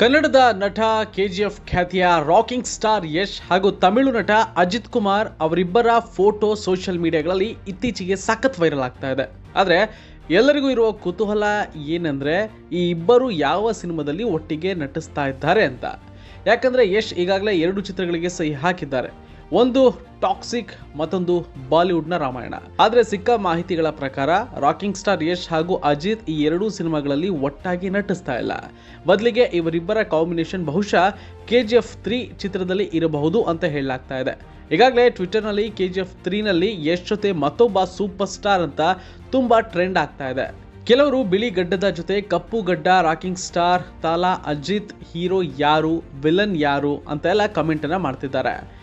ಕನ್ನಡದ ನಟ, ಕೆಜಿಎಫ್ ಖ್ಯಾತಿಯ ರಾಕಿಂಗ್ ಸ್ಟಾರ್ ಯಶ್ ಹಾಗೂ ತಮಿಳು ನಟ ಅಜಿತ್ ಕುಮಾರ್ ಅವರಿಬ್ಬರ ಫೋಟೋ ಸೋಷಿಯಲ್ ಮೀಡಿಯಾಗಳಲ್ಲಿ ಇತ್ತೀಚೆಗೆ ಸಖತ್ ವೈರಲ್ ಆಗ್ತಾ ಇದೆ. ಆದರೆ ಎಲ್ಲರಿಗೂ ಇರುವ ಕುತೂಹಲ ಏನಂದರೆ, ಈ ಇಬ್ಬರು ಯಾವ ಸಿನಿಮಾದಲ್ಲಿ ಒಟ್ಟಿಗೆ ನಟಿಸ್ತಾ ಇದ್ದಾರೆ ಅಂತ. ಯಾಕಂದರೆ ಯಶ್ ಈಗಾಗಲೇ ಎರಡು ಚಿತ್ರಗಳಿಗೆ ಸಹಿ ಹಾಕಿದ್ದಾರೆ. ಒಂದು ಟಾಕ್ಸಿಕ್ ಮತ್ತೊಂದು ಬಾಲಿವುಡ್ನ ರಾಮಾಯಣ. ಆದರೆ ಸಿಕ್ಕ ಮಾಹಿತಿಗಳ ಪ್ರಕಾರ ರಾಕಿಂಗ್ ಸ್ಟಾರ್ ಯಶ್ ಹಾಗೂ ಅಜಿತ್ ಈ ಎರಡೂ ಸಿನಿಮಾಗಳಲ್ಲಿ ಒಟ್ಟಾಗಿ ನಟಿಸ್ತಾ ಇಲ್ಲ. ಬದಲಿಗೆ ಇವರಿಬ್ಬರ ಕಾಂಬಿನೇಷನ್ ಬಹುಶಃ ಕೆ ಜಿ ಎಫ್ ತ್ರೀ ಚಿತ್ರದಲ್ಲಿ ಇರಬಹುದು ಅಂತ ಹೇಳಲಾಗ್ತಾ ಇದೆ. ಈಗಾಗಲೇ ಟ್ವಿಟರ್ನಲ್ಲಿ ಕೆ ಜಿ ಎಫ್ ತ್ರೀನಲ್ಲಿ ಯಶ್ ಜೊತೆ ಮತ್ತೊಬ್ಬ ಸೂಪರ್ ಸ್ಟಾರ್ ಅಂತ ತುಂಬಾ ಟ್ರೆಂಡ್ ಆಗ್ತಾ ಇದೆ. ಕೆಲವರು ಬಿಳಿ ಗಡ್ಡದ ಜೊತೆ ಕಪ್ಪು ಗಡ್ಡ, rocking star, Thala, Ajith, hero ಯಾರು, ವಿಲನ್ ಯಾರು ಅಂತ ಎಲ್ಲ ಕಮೆಂಟ್ ಅನ್ನ ಮಾಡ್ತಿದ್ದಾರೆ.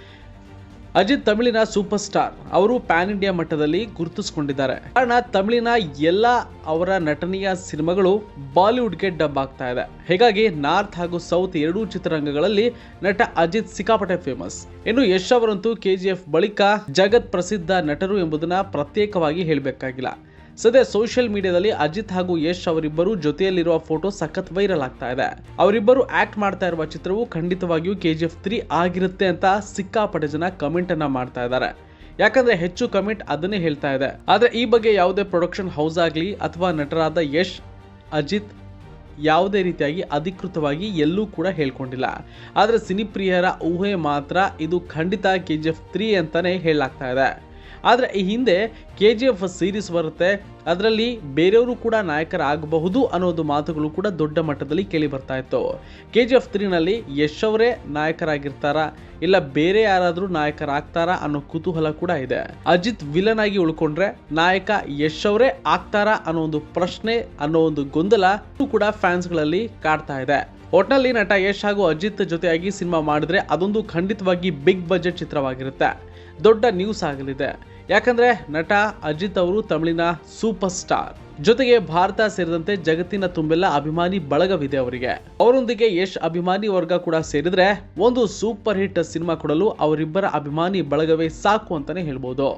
ಅಜಿತ್ ತಮಿಳಿನ ಸೂಪರ್ ಸ್ಟಾರ್. ಅವರು ಪ್ಯಾನ್ ಇಂಡಿಯಾ ಮಟ್ಟದಲ್ಲಿ ಗುರುತಿಸಿಕೊಂಡಿದ್ದಾರೆ. ಕಾರಣ ತಮಿಳಿನ ಎಲ್ಲ ಅವರ ನಟನೆಯ ಸಿನಿಮಾಗಳು ಬಾಲಿವುಡ್ಗೆ ಡಬ್ ಆಗ್ತಾ ಇದೆ. ಹೀಗಾಗಿ ನಾರ್ತ್ ಹಾಗೂ ಸೌತ್ ಎರಡೂ ಚಿತ್ರರಂಗಗಳಲ್ಲಿ ನಟ ಅಜಿತ್ ಸಿಕ್ಕಾಪಟ್ಟೆ ಫೇಮಸ್. ಇನ್ನು ಯಶ್ ಅವರಂತೂ ಕೆಜಿಎಫ್ ಬಳಿಕ ಜಗತ್ ಪ್ರಸಿದ್ಧ ನಟರು ಎಂಬುದನ್ನ ಪ್ರತ್ಯೇಕವಾಗಿ ಹೇಳಬೇಕಾಗಿಲ್ಲ. ಸದ್ಯ ಸೋಷಿಯಲ್ ಮೀಡಿಯಾದಲ್ಲಿ ಅಜಿತ್ ಹಾಗೂ ಯಶ್ ಅವರಿಬ್ಬರು ಜೊತೆಯಲ್ಲಿರುವ ಫೋಟೋ ಸಖತ್ ವೈರಲ್ ಆಗ್ತಾ ಇದೆ. ಅವರಿಬ್ಬರು ಆಕ್ಟ್ ಮಾಡ್ತಾ ಇರುವ ಚಿತ್ರವು ಖಂಡಿತವಾಗಿಯೂ ಕೆ ಜಿ ಎಫ್ ತ್ರೀ ಆಗಿರುತ್ತೆ ಅಂತ ಸಿಕ್ಕಾಪಟ್ಟೆ ಜನ ಕಮೆಂಟ್ ಅನ್ನ ಮಾಡ್ತಾ ಇದ್ದಾರೆ. ಯಾಕಂದ್ರೆ ಹೆಚ್ಚು ಕಮೆಂಟ್ ಅದನ್ನೇ ಹೇಳ್ತಾ ಇದೆ. ಆದ್ರೆ ಈ ಬಗ್ಗೆ ಯಾವುದೇ ಪ್ರೊಡಕ್ಷನ್ ಹೌಸ್ ಆಗಲಿ ಅಥವಾ ನಟರಾದ ಯಶ್, ಅಜಿತ್ ಯಾವುದೇ ರೀತಿಯಾಗಿ ಅಧಿಕೃತವಾಗಿ ಎಲ್ಲೂ ಕೂಡ ಹೇಳ್ಕೊಂಡಿಲ್ಲ. ಆದರೆ ಸಿನಿಪ್ರಿಯರ ಊಹೆ ಮಾತ್ರ ಇದು ಖಂಡಿತ ಕೆ ಜಿ ಎಫ್ ತ್ರೀ ಅಂತಲೇ ಹೇಳಲಾಗ್ತಾ ಇದೆ. ಆದರೆ ಈ ಹಿಂದೆ ಕೆ ಜಿ ಎಫ್ ಸೀರೀಸ್ ಬರುತ್ತೆ. ಅದರಲ್ಲಿ ಬೇರೆಯವರು ಕೂಡ ನಾಯಕರಾಗಬಹುದು ಅನ್ನೋದು ಮಾತುಗಳು ಕೂಡ ದೊಡ್ಡ ಮಟ್ಟದಲ್ಲಿ ಕೇಳಿ ಬರ್ತಾ ಇತ್ತು. ಕೆ ಜಿ ಎಫ್ ತ್ರೀನಲ್ಲಿ ಯಶ್ ಅವರೇ ನಾಯಕರಾಗಿರ್ತಾರಾ? ಇಲ್ಲ ಬೇರೆ ಯಾರಾದರೂ ನಾಯಕರಾಗ್ತಾರಾ ಅನ್ನೋ ಕುತೂಹಲ ಕೂಡ ಇದೆ. ಅಜಿತ್ ವಿಲನ್ ಆಗಿ ಉಳ್ಕೊಂಡ್ರೆ ನಾಯಕ ಯಶ್ ಅವರೇ ಆಗ್ತಾರಾ ಅನ್ನೋ ಒಂದು ಪ್ರಶ್ನೆ ಅನ್ನೋ ಒಂದು ಗೊಂದಲ ಕೂಡ ಫ್ಯಾನ್ಸ್ಗಳಲ್ಲಿ ಕಾಡ್ತಾ ಇದೆ. ಒಟ್ನಲ್ಲಿ ನಟ ಯಶ್ ಹಾಗೂ ಅಜಿತ್ ಜೊತೆಯಾಗಿ ಸಿನಿಮಾ ಮಾಡಿದ್ರೆ ಅದೊಂದು ಖಂಡಿತವಾಗಿ ಬಿಗ್ ಬಜೆಟ್ ಚಿತ್ರವಾಗಿರುತ್ತೆ. ದೊಡ್ಡ ನ್ಯೂಸ್ ಆಗಲಿದೆ. ಯಾಕಂದ್ರೆ ನಟ ಅಜಿತ್ ಅವರು ತಮಿಳಿನ ಸೂಪರ್ ಸ್ಟಾರ್. ಜೊತೆಗೆ ಭಾರತ ಸೇರಿದಂತೆ ಜಗತ್ತಿನ ತುಂಬೆಲ್ಲ ಅಭಿಮಾನಿ ಬಳಗವಿದೆ ಅವರಿಗೆ. ಅವರೊಂದಿಗೆ ಯಶ್ ಅಭಿಮಾನಿ ವರ್ಗ ಕೂಡ ಸೇರಿದ್ರೆ ಒಂದು ಸೂಪರ್ ಹಿಟ್ ಸಿನಿಮಾ ಕೊಡಲು ಅವರಿಬ್ಬರ ಅಭಿಮಾನಿ ಬಳಗವೇ ಸಾಕು ಅಂತಾನೆ ಹೇಳ್ಬೋದು.